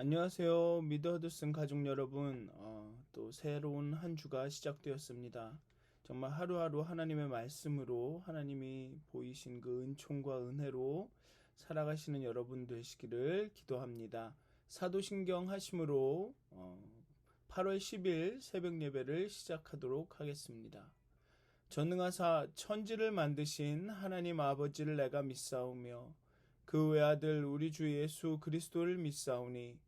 안녕하세요. 미드허드슨 가족 여러분. 어, 또 새로운 한 주가 시작되었습니다. 정말 하루하루 하나님의 말씀으로 하나님이 보이신 그 은총과 은혜로 살아가시는 여러분 되시기를 기도합니다. 사도신경 하심으로 어, 8월 10일 새벽 예배를 시작하도록 하겠습니다. 전능하사 천지를 만드신 하나님 아버지를 내가 믿사오며 그 외아들 우리 주 예수 그리스도를 믿사오니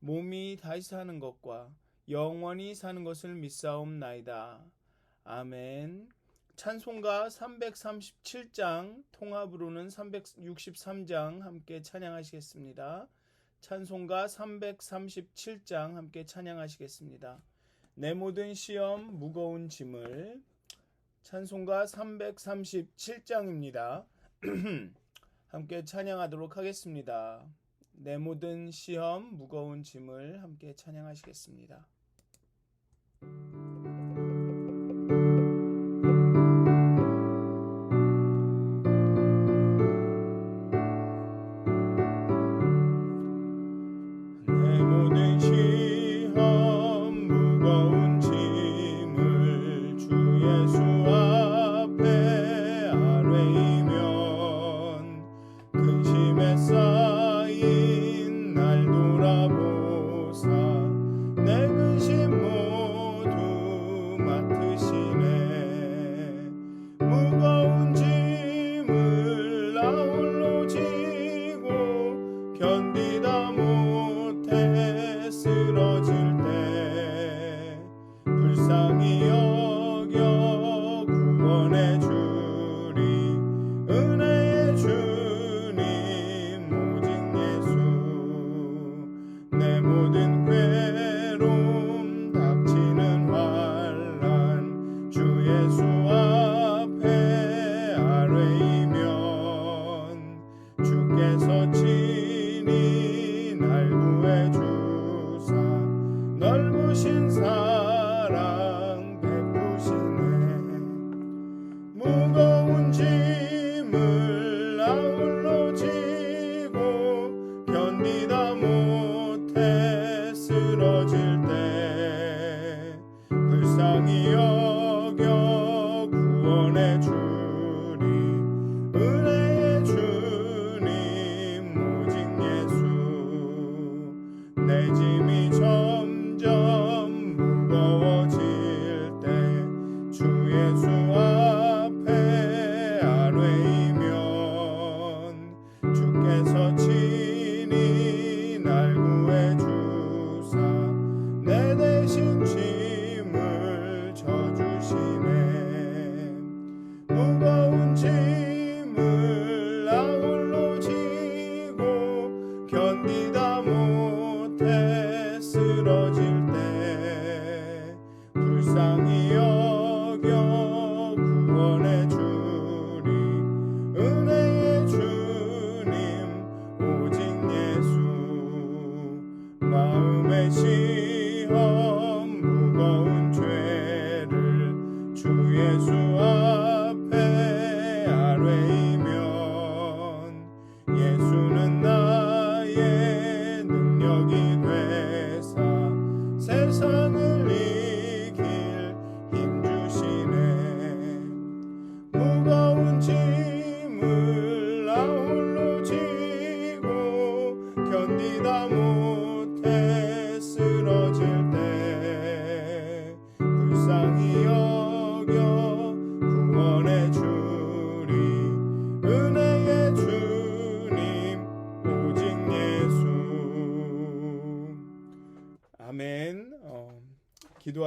몸이 다시 사는 것과 영원히 사는 것을 믿사옵나이다. 아멘. 찬송가 337장 통합으로는 363장 함께 찬양하시겠습니다. 찬송가 337장 함께 찬양하시겠습니다. 내 모든 시험 무거운 짐을 찬송가 337장입니다. 함께 찬양하도록 하겠습니다. 내 모든 시험 무거운 짐을 함께 찬양하시겠습니다. 내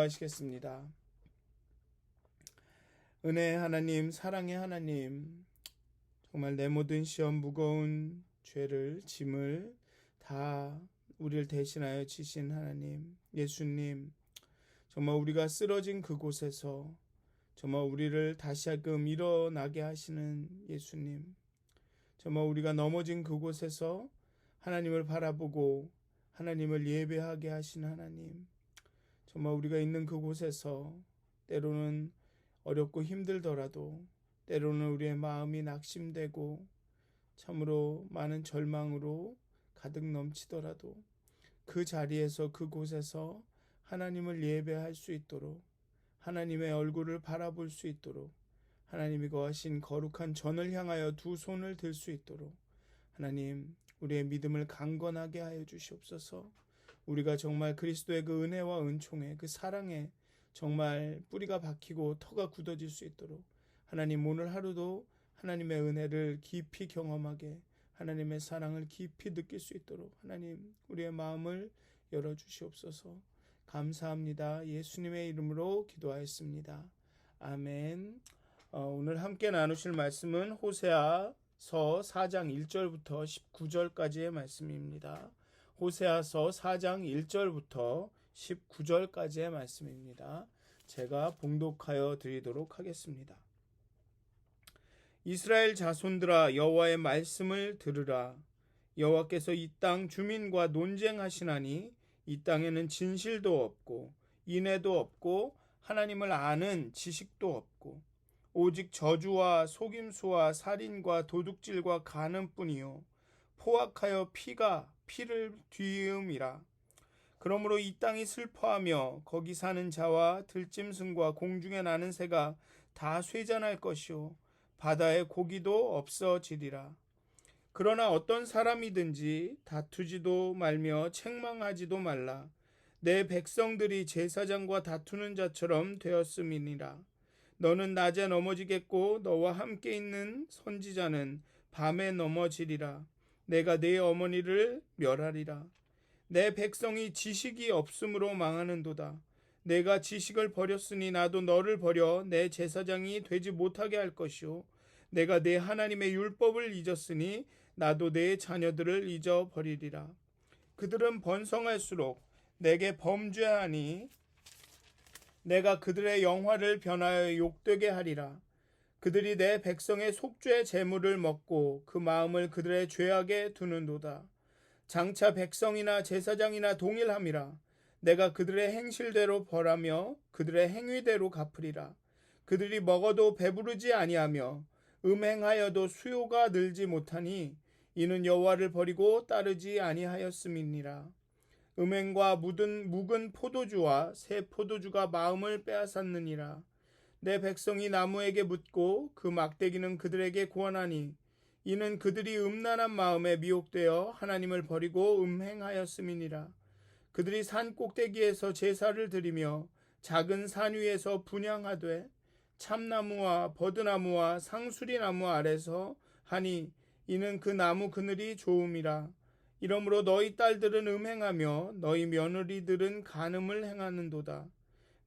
기도하시겠습니다. 은혜의 하나님, 사랑의 하나님, 정말 내 모든 시험 무거운 죄를 짐을 다 우리를 대신하여 지신 하나님, 예수님, 정말 우리가 쓰러진 그곳에서 정말 우리를 다시금 일어나게 하시는 예수님, 정말 우리가 넘어진 그곳에서 하나님을 바라보고 하나님을 예배하게 하신 하나님, 정말 우리가 있는 그곳에서 때로는 어렵고 힘들더라도 때로는 우리의 마음이 낙심되고 참으로 많은 절망으로 가득 넘치더라도 그 자리에서 그곳에서 하나님을 예배할 수 있도록 하나님의 얼굴을 바라볼 수 있도록 하나님이 거하신 거룩한 전을 향하여 두 손을 들 수 있도록 하나님 우리의 믿음을 강건하게 하여 주시옵소서. 우리가 정말 그리스도의 그 은혜와 은총에 그 사랑에 정말 뿌리가 박히고 터가 굳어질 수 있도록 하나님 오늘 하루도 하나님의 은혜를 깊이 경험하게 하나님의 사랑을 깊이 느낄 수 있도록 하나님 우리의 마음을 열어 주시옵소서. 감사합니다. 예수님의 이름으로 기도하였습니다. 아멘. 어, 오늘 함께 나누실 말씀은 호세아서 4장 1절부터 19절까지의 말씀입니다. 호세아서 4장 1절부터 19절까지의 말씀입니다. 제가 봉독하여 드리도록 하겠습니다. 이스라엘 자손들아 여호와의 말씀을 들으라 여호와께서 이 땅 주민과 논쟁하시나니 이 땅에는 진실도 없고 인애도 없고 하나님을 아는 지식도 없고 오직 저주와 속임수와 살인과 도둑질과 간음뿐이요 포악하여 피가 피를 뒤음이라 그러므로 이 땅이 슬퍼하며 거기 사는 자와 들짐승과 공중에 나는 새가 다 쇠잔할 것이요 바다의 고기도 없어지리라. 그러나 어떤 사람이든지 다투지도 말며 책망하지도 말라. 내 백성들이 제사장과 다투는 자처럼 되었음이니라. 너는 낮에 넘어지겠고 너와 함께 있는 선지자는 밤에 넘어지리라. 내가 네 어머니를 멸하리라. 내 백성이 지식이 없으므로 망하는도다. 내가 지식을 버렸으니 나도 너를 버려 내 제사장이 되지 못하게 할 것이요 내가 내 하나님의 율법을 잊었으니 나도 내 자녀들을 잊어버리리라 그들은 번성할수록 내게 범죄하니 내가 그들의 영화를 변하여 욕되게 하리라 그들이 내 백성의 속죄 재물을 먹고 그 마음을 그들의 죄악에 두는도다 장차 백성이나 제사장이나 동일함이라 내가 그들의 행실대로 벌하며 그들의 행위대로 갚으리라. 그들이 먹어도 배부르지 아니하며 음행하여도 수요가 늘지 못하니 이는 여호와를 버리고 따르지 아니하였음이니라. 음행과 묻은 묵은 포도주와 새 포도주가 마음을 빼앗았느니라. 내 백성이 나무에게 묻고 그 막대기는 그들에게 구원하니 이는 그들이 음란한 마음에 미혹되어 하나님을 버리고 음행하였음이니라. 그들이 산 꼭대기에서 제사를 드리며 작은 산 위에서 분양하되 참나무와 버드나무와 상수리나무 아래서 하니 이는 그 나무 그늘이 좋음이라 이러므로 너희 딸들은 음행하며 너희 며느리들은 간음을 행하는도다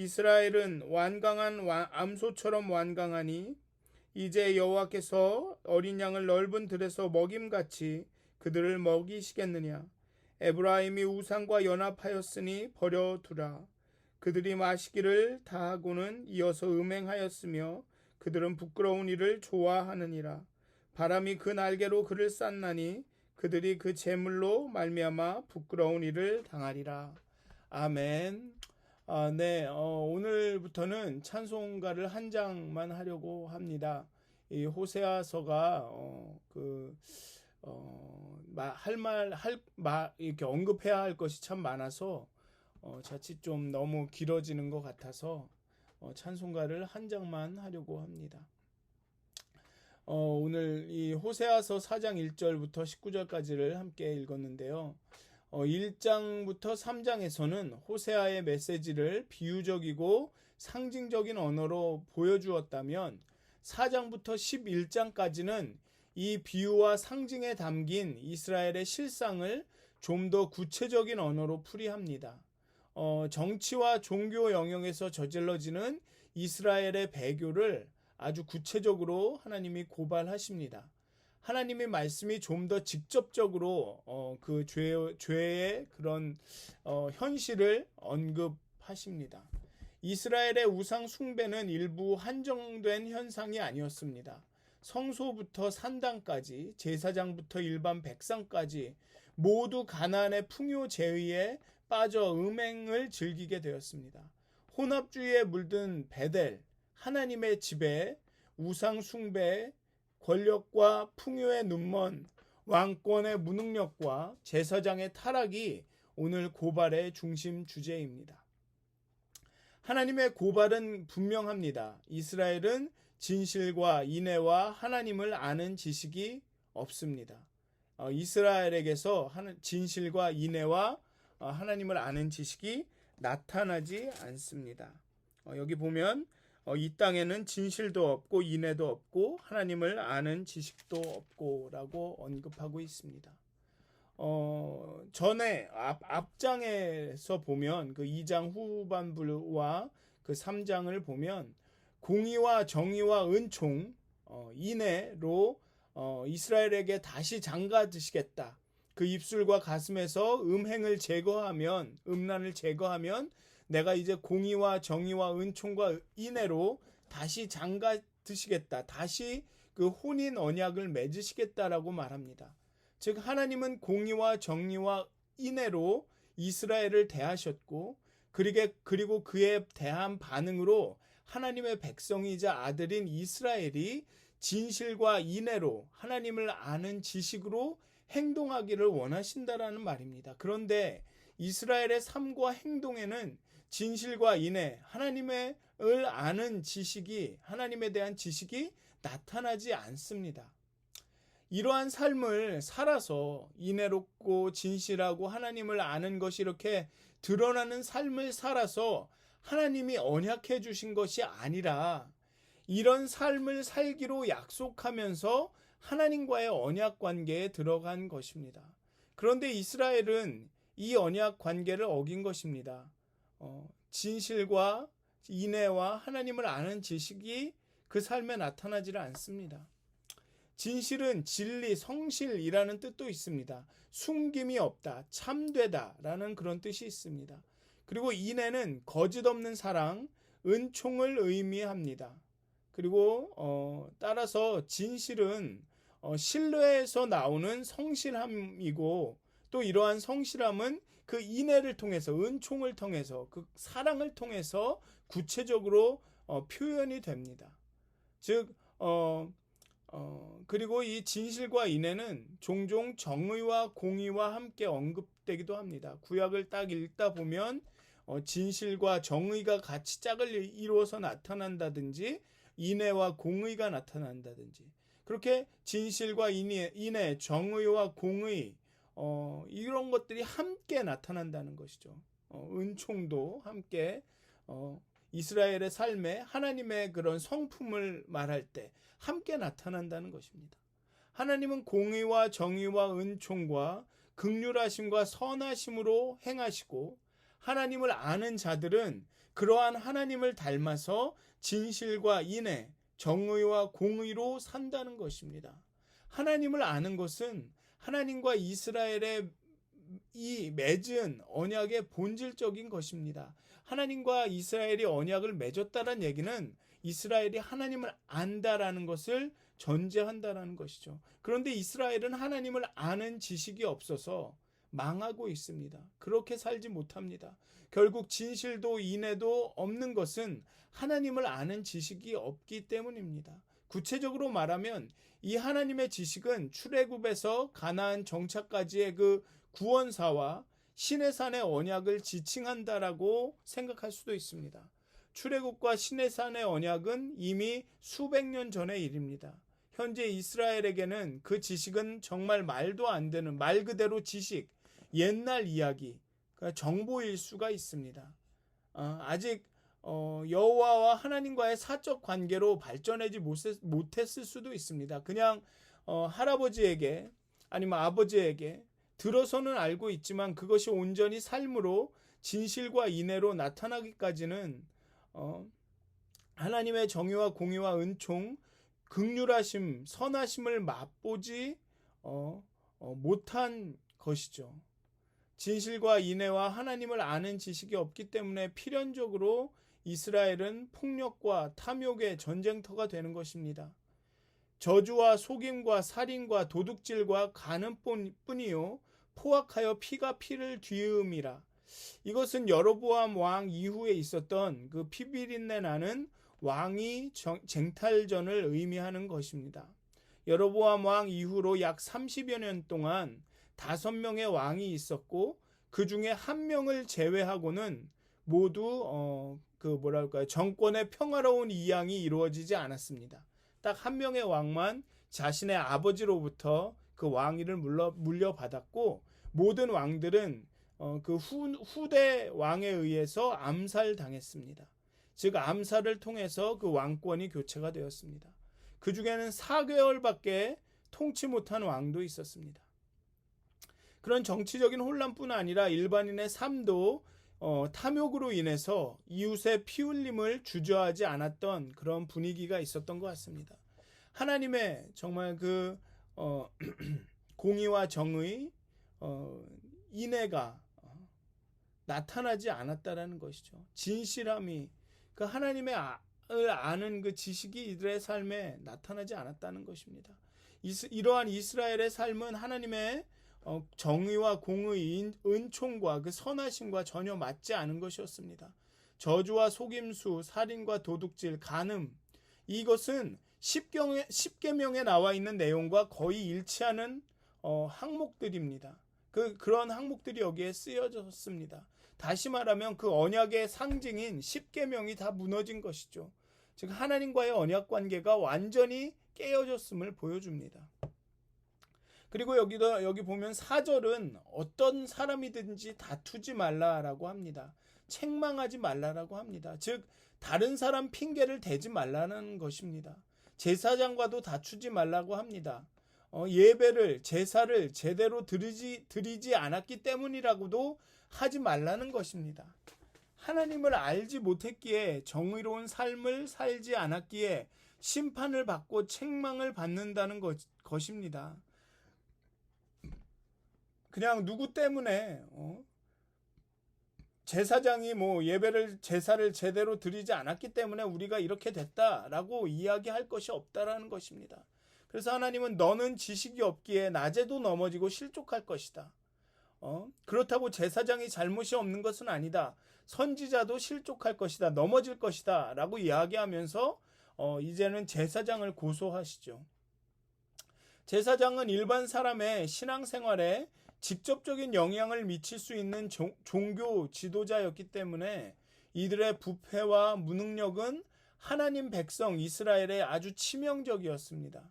이스라엘은 완강한 암소처럼 완강하니 이제 여호와께서 어린 양을 넓은 들에서 먹임같이 그들을 먹이시겠느냐. 에브라임이 우상과 연합하였으니 버려두라. 그들이 마시기를 다하고는 이어서 음행하였으며 그들은 부끄러운 일을 좋아하느니라. 바람이 그 날개로 그를 쌌나니 그들이 그 재물로 말미암아 부끄러운 일을 당하리라. 아멘. 아, 네, 어, 오늘부터는 찬송가를 한 장만 하려고 합니다. 이 호세아서가 어, 그 어, 할말 할말 이렇게 언급해야 할 것이 참 많아서 어, 자칫 좀 너무 길어지는 것 같아서 어, 찬송가를 한 장만 하려고 합니다. 어, 오늘 이 호세아서 4장 1절부터 19절까지를 함께 읽었는데요. 어, 1장부터 3장에서는 호세아의 메시지를 비유적이고 상징적인 언어로 보여주었다면 4장부터 11장까지는 이 비유와 상징에 담긴 이스라엘의 실상을 좀 더 구체적인 언어로 풀이합니다. 어, 정치와 종교 영역에서 저질러지는 이스라엘의 배교를 아주 구체적으로 하나님이 고발하십니다. 하나님의 말씀이 좀 더 직접적으로 어, 그 죄, 죄의 그런 어, 현실을 언급하십니다. 이스라엘의 우상 숭배는 일부 한정된 현상이 아니었습니다. 성소부터 산당까지 제사장부터 일반 백성까지 모두 가난의 풍요 제의에 빠져 음행을 즐기게 되었습니다. 혼합주의에 물든 베델 하나님의 집에 우상 숭배 권력과 풍요의 눈먼 왕권의 무능력과 제사장의 타락이 오늘 고발의 중심 주제입니다. 하나님의 고발은 분명합니다. 이스라엘은 진실과 인애와 하나님을 아는 지식이 없습니다. 어, 이스라엘에게서 진실과 인애와 어, 하나님을 아는 지식이 나타나지 않습니다. 어, 여기 보면 이 땅에는 진실도 없고 인애도 없고 하나님을 아는 지식도 없고라고 언급하고 있습니다. 어, 전에 앞, 앞장에서 보면 그 2장 후반부와 그 3장을 보면 공의와 정의와 은총, 어, 인애로 어, 이스라엘에게 다시 장가드시겠다. 그 입술과 가슴에서 음행을 제거하면, 음란을 제거하면 내가 이제 공의와 정의와 은총과 인애로 다시 장가 드시겠다. 다시 그 혼인 언약을 맺으시겠다라고 말합니다. 즉 하나님은 공의와 정의와 인애로 이스라엘을 대하셨고 그리고 그에 대한 반응으로 하나님의 백성이자 아들인 이스라엘이 진실과 인애로 하나님을 아는 지식으로 행동하기를 원하신다라는 말입니다. 그런데 이스라엘의 삶과 행동에는 진실과 인애, 하나님을 아는 지식이 하나님에 대한 지식이 나타나지 않습니다. 이러한 삶을 살아서 인애롭고 진실하고 하나님을 아는 것이 이렇게 드러나는 삶을 살아서 하나님이 언약해 주신 것이 아니라 이런 삶을 살기로 약속하면서 하나님과의 언약 관계에 들어간 것입니다. 그런데 이스라엘은 이 언약 관계를 어긴 것입니다. 어, 진실과 인애와 하나님을 아는 지식이 그 삶에 나타나지 않습니다. 진실은 진리, 성실이라는 뜻도 있습니다. 숨김이 없다, 참되다라는 그런 뜻이 있습니다. 그리고 인애는 거짓 없는 사랑, 은총을 의미합니다. 그리고 어, 따라서 진실은 어, 신뢰에서 나오는 성실함이고 또 이러한 성실함은 그 인애를 통해서 은총을 통해서 그 사랑을 통해서 구체적으로 어, 표현이 됩니다. 즉 어, 어, 그리고 이 진실과 인애는 종종 정의와 공의와 함께 언급되기도 합니다. 구약을 딱 읽다 보면 어, 진실과 정의가 같이 짝을 이루어서 나타난다든지 인애와 공의가 나타난다든지 그렇게 진실과 인애, 인애 정의와 공의 어, 이런 것들이 함께 나타난다는 것이죠. 어, 은총도 함께 어, 이스라엘의 삶에 하나님의 그런 성품을 말할 때 함께 나타난다는 것입니다. 하나님은 공의와 정의와 은총과 극률하심과 선하심으로 행하시고 하나님을 아는 자들은 그러한 하나님을 닮아서 진실과 인애, 정의와 공의로 산다는 것입니다. 하나님을 아는 것은 하나님과 이스라엘의 이 맺은 언약의 본질적인 것입니다. 하나님과 이스라엘이 언약을 맺었다는 얘기는 이스라엘이 하나님을 안다라는 것을 전제한다라는 것이죠. 그런데 이스라엘은 하나님을 아는 지식이 없어서 망하고 있습니다. 그렇게 살지 못합니다. 결국 진실도 인애도 없는 것은 하나님을 아는 지식이 없기 때문입니다. 구체적으로 말하면 이 하나님의 지식은 출애굽에서 가나안 정착까지의 그 구원사와 신의 산의 언약을 지칭한다라고 생각할 수도 있습니다. 출애굽과 신의 산의 언약은 이미 수백 년 전의 일입니다. 현재 이스라엘에게는 그 지식은 정말 말도 안 되는 말 그대로 지식, 옛날 이야기, 그러니까 정보일 수가 있습니다. 어, 아직 어, 여호와와 하나님과의 사적 관계로 발전하지 못했- 못했을 수도 있습니다. 그냥 어, 할아버지에게 아니면 아버지에게 들어서는 알고 있지만 그것이 온전히 삶으로 진실과 인애로 나타나기까지는 어, 하나님의 정의와 공의와 은총, 극률하심, 선하심을 맛보지 어, 어, 못한 것이죠. 진실과 인애와 하나님을 아는 지식이 없기 때문에 필연적으로 이스라엘은 폭력과 탐욕의 전쟁터가 되는 것입니다. 저주와 속임과 살인과 도둑질과 간음뿐이요 포악하여 피가 피를 뒤음이라. 이것은 여로보암 왕 이후에 있었던 그 피비린내 나는 왕이 정- 쟁탈전을 의미하는 것입니다. 여로보암 왕 이후로 약 30여 년 동안 다섯 명의 왕이 있었고 그 중에 한 명을 제외하고는 모두 어, 그 뭐랄까요 정권의 평화로운 이양이 이루어지지 않았습니다. 딱 한 명의 왕만 자신의 아버지로부터 그 왕위를 물려, 물려받았고 모든 왕들은 어, 그 후, 후대 왕에 의해서 암살당했습니다. 즉 암살을 통해서 그 왕권이 교체가 되었습니다. 그 중에는 4개월밖에 통치 못한 왕도 있었습니다. 그런 정치적인 혼란뿐 아니라 일반인의 삶도 어, 탐욕으로 인해서 이웃의 피 흘림을 주저하지 않았던 그런 분위기가 있었던 것 같습니다. 하나님의 정말 그 어, 공의와 정의, 어, 인애가 어, 나타나지 않았다라는 것이죠. 진실함이 그 하나님의 아, 을 아는 그 지식이 이들의 삶에 나타나지 않았다는 것입니다. 이스, 이러한 이스라엘의 삶은 하나님의 어, 정의와 공의, 인- 은총과 그 선하심과 전혀 맞지 않은 것이었습니다. 저주와 속임수, 살인과 도둑질, 간음 이것은 십경에 십계명에 나와 있는 내용과 거의 일치하는 어, 항목들입니다. 그 그런 항목들이 여기에 쓰여졌습니다. 다시 말하면 그 언약의 상징인 십계명이 다 무너진 것이죠. 즉 하나님과의 언약 관계가 완전히 깨어졌음을 보여줍니다. 그리고 여기도 여기 보면 사절은 어떤 사람이든지 다투지 말라라고 합니다. 책망하지 말라라고 합니다. 즉 다른 사람 핑계를 대지 말라는 것입니다. 제사장과도 다투지 말라고 합니다. 어, 예배를 제사를 제대로 드리지 드리지 않았기 때문이라고도 하지 말라는 것입니다. 하나님을 알지 못했기에 정의로운 삶을 살지 않았기에 심판을 받고 책망을 받는다는 것, 것입니다. 그냥 누구 때문에 어? 제사장이 뭐 예배를 제사를 제대로 드리지 않았기 때문에 우리가 이렇게 됐다라고 이야기할 것이 없다라는 것입니다. 그래서 하나님은 너는 지식이 없기에 낮에도 넘어지고 실족할 것이다. 어? 그렇다고 제사장이 잘못이 없는 것은 아니다. 선지자도 실족할 것이다. 넘어질 것이다. 라고 이야기하면서 어, 이제는 제사장을 고소하시죠. 제사장은 일반 사람의 신앙생활에 직접적인 영향을 미칠 수 있는 종, 종교 지도자였기 때문에 이들의 부패와 무능력은 하나님 백성 이스라엘에 아주 치명적이었습니다.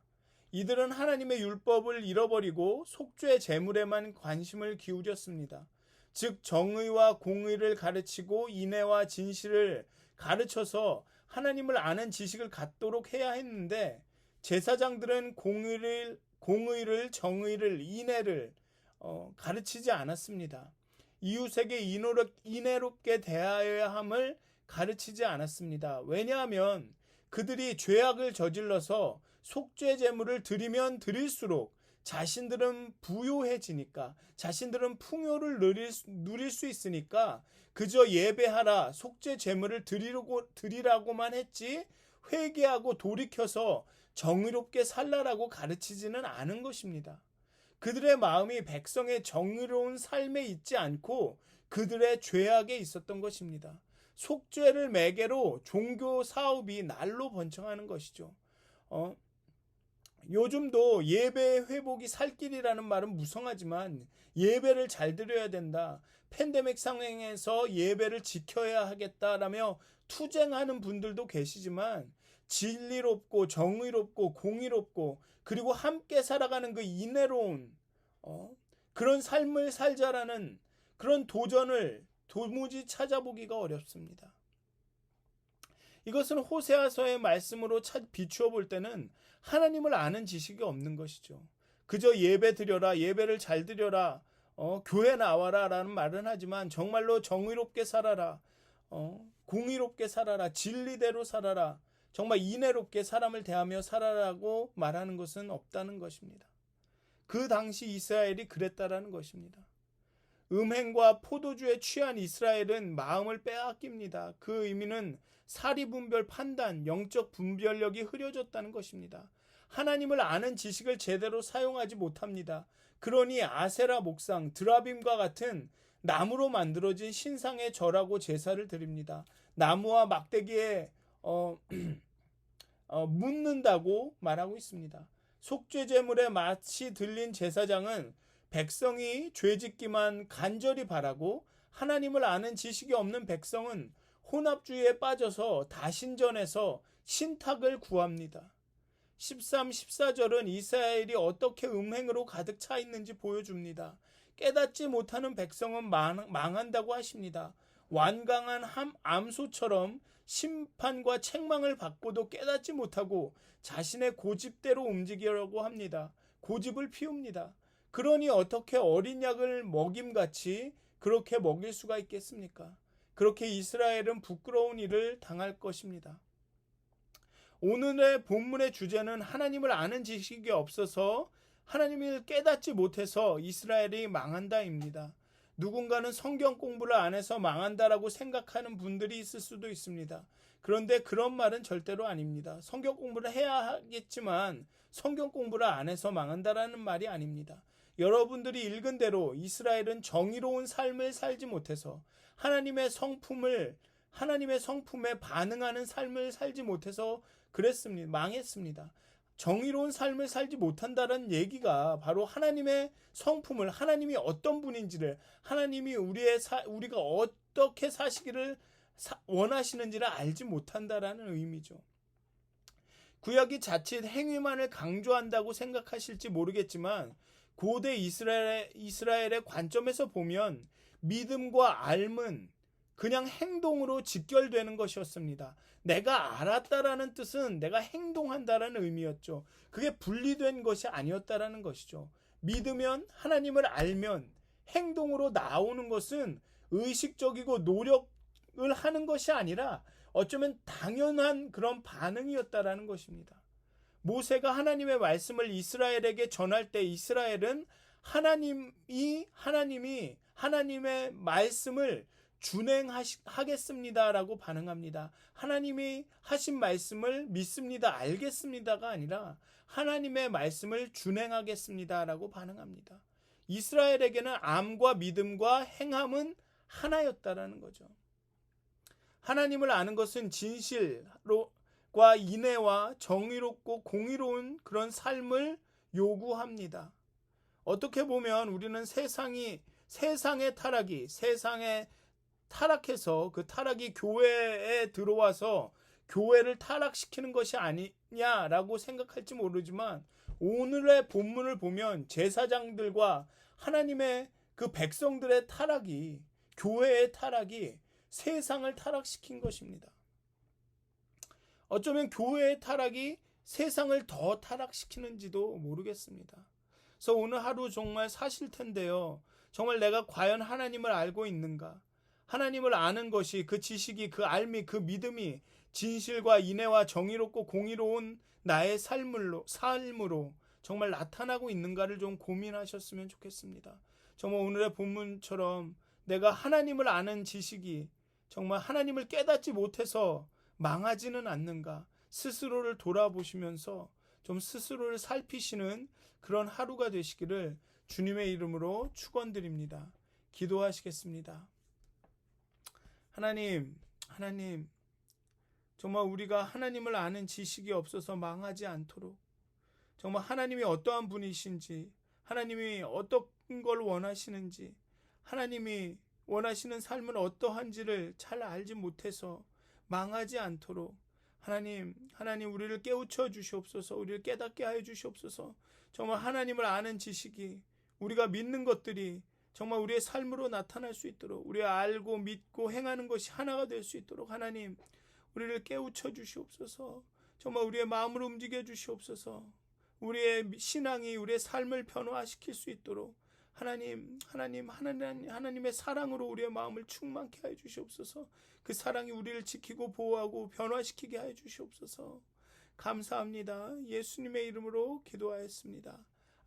이들은 하나님의 율법을 잃어버리고 속죄 제물에만 관심을 기울였습니다. 즉 정의와 공의를 가르치고 인애와 진실을 가르쳐서 하나님을 아는 지식을 갖도록 해야 했는데 제사장들은 공의를 공의를 정의를 인애를 어, 가르치지 않았습니다. 이웃에게 인호롭, 인애롭게 대하여야 함을 가르치지 않았습니다. 왜냐하면 그들이 죄악을 저질러서 속죄 제물을 드리면 드릴수록 자신들은 부요해지니까 자신들은 풍요를 누릴, 수- 누릴 수 있으니까 그저 예배하라 속죄 제물을 드리라고 드리라고만 했지 회개하고 돌이켜서 정의롭게 살라라고 가르치지는 않은 것입니다. 그들의 마음이 백성의 정의로운 삶에 있지 않고 그들의 죄악에 있었던 것입니다. 속죄를 매개로 종교 사업이 날로 번창하는 것이죠. 어, 요즘도 예배 회복이 살 길이라는 말은 무성하지만 예배를 잘 드려야 된다. 팬데믹 상황에서 예배를 지켜야 하겠다라며 투쟁하는 분들도 계시지만 진리롭고 정의롭고 공의롭고 그리고 함께 살아가는 그 인애로운 어? 그런 삶을 살자라는 그런 도전을 도무지 찾아보기가 어렵습니다. 이것은 호세아서의 말씀으로 비추어 볼 때는 하나님을 아는 지식이 없는 것이죠. 그저 예배 드려라, 예배를 잘 드려라, 어, 교회 나와라라는 말은 하지만 정말로 정의롭게 살아라, 어, 공의롭게 살아라, 진리대로 살아라, 정말 인애롭게 사람을 대하며 살아라고 말하는 것은 없다는 것입니다. 그 당시 이스라엘이 그랬다라는 것입니다. 음행과 포도주에 취한 이스라엘은 마음을 빼앗깁니다. 그 의미는 사리 분별 판단, 영적 분별력이 흐려졌다는 것입니다. 하나님을 아는 지식을 제대로 사용하지 못합니다. 그러니 아세라 목상, 드라빔과 같은 나무로 만들어진 신상에 절하고 제사를 드립니다. 나무와 막대기에 어, 어, 묻는다고 말하고 있습니다. 속죄 제물에 마치 들린 제사장은 백성이 죄짓기만 간절히 바라고 하나님을 아는 지식이 없는 백성은 혼합주의에 빠져서 다신전에서 신탁을 구합니다. 13, 14절은 이스라엘이 어떻게 음행으로 가득 차 있는지 보여줍니다. 깨닫지 못하는 백성은 망, 한다고 하십니다. 완강한 함, 암소처럼 심판과 책망을 받고도 깨닫지 못하고 자신의 고집대로 움직이려고 합니다. 고집을 피웁니다. 그러니 어떻게 어린 약을 먹임같이 그렇게 먹일 수가 있겠습니까? 그렇게 이스라엘은 부끄러운 일을 당할 것입니다. 오늘의 본문의 주제는 하나님을 아는 지식이 없어서 하나님을 깨닫지 못해서 이스라엘이 망한다입니다. 누군가는 성경 공부를 안 해서 망한다라고 생각하는 분들이 있을 수도 있습니다. 그런데 그런 말은 절대로 아닙니다. 성경 공부를 해야 하겠지만 성경 공부를 안 해서 망한다라는 말이 아닙니다. 여러분들이 읽은 대로 이스라엘은 정의로운 삶을 살지 못해서 하나님의 성품을 하나님의 성품에 반응하는 삶을 살지 못해서 그랬습니다. 망했습니다. 정의로운 삶을 살지 못한다는 얘기가 바로 하나님의 성품을 하나님이 어떤 분인지를 하나님이 우리의 사, 우리가 어떻게 사시기를 사, 원하시는지를 알지 못한다라는 의미죠. 구약이 자칫 행위만을 강조한다고 생각하실지 모르겠지만 고대 이스라엘, 이스라엘의 관점에서 보면 믿음과 알은 그냥 행동으로 직결되는 것이었습니다. 내가 알았다라는 뜻은 내가 행동한다라는 의미였죠. 그게 분리된 것이 아니었다라는 것이죠. 믿으면 하나님을 알면 행동으로 나오는 것은 의식적이고 노력을 하는 것이 아니라 어쩌면 당연한 그런 반응이었다라는 것입니다. 모세가 하나님의 말씀을 이스라엘에게 전할 때 이스라엘은 하나님이 하나님이 하나님의 말씀을 준행하겠습니다라고 반응합니다. 하나님이 하신 말씀을 믿습니다, 알겠습니다가 아니라 하나님의 말씀을 준행하겠습니다라고 반응합니다. 이스라엘에게는 암과 믿음과 행함은 하나였다라는 거죠. 하나님을 아는 것은 진실과 인애와 정의롭고 공의로운 그런 삶을 요구합니다. 어떻게 보면 우리는 세상이 세상의 타락이 세상의 타락해서 그 타락이 교회에 들어와서 교회를 타락시키는 것이 아니냐라고 생각할지 모르지만 오늘의 본문을 보면 제사장들과 하나님의 그 백성들의 타락이 교회의 타락이 세상을 타락시킨 것입니다. 어쩌면 교회의 타락이 세상을 더 타락시키는지도 모르겠습니다. 그래서 오늘 하루 정말 사실 텐데요. 정말 내가 과연 하나님을 알고 있는가? 하나님을 아는 것이 그 지식이 그 알미 그 믿음이 진실과 인애와 정의롭고 공의로운 나의 삶으로 삶으로 정말 나타나고 있는가를 좀 고민하셨으면 좋겠습니다. 정말 오늘의 본문처럼 내가 하나님을 아는 지식이 정말 하나님을 깨닫지 못해서 망하지는 않는가 스스로를 돌아보시면서 좀 스스로를 살피시는 그런 하루가 되시기를 주님의 이름으로 축원드립니다. 기도하시겠습니다. 하나님, 하나님, 정말 우리가 하나님을 아는 지식이 없어서 망하지 않도록 정말 하나님이 어떠한 분이신지, 하나님이 어떤 걸 원하시는지, 하나님이 원하시는 삶은 어떠한지를 잘 알지 못해서 망하지 않도록 하나님, 하나님 우리를 깨우쳐 주시옵소서, 우리를 깨닫게 하여 주시옵소서. 정말 하나님을 아는 지식이 우리가 믿는 것들이 정말 우리의 삶으로 나타날 수 있도록 우리 알고 믿고 행하는 것이 하나가 될 수 있도록 하나님 우리를 깨우쳐 주시옵소서. 정말 우리의 마음을 움직여 주시옵소서. 우리의 신앙이 우리의 삶을 변화시킬 수 있도록 하나님, 하나님, 하나님, 하나님의 사랑으로 우리의 마음을 충만케 하여 주시옵소서. 그 사랑이 우리를 지키고 보호하고 변화시키게 하여 주시옵소서. 감사합니다. 예수님의 이름으로 기도하였습니다.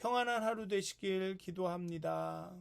평안한 하루 되시길 기도합니다.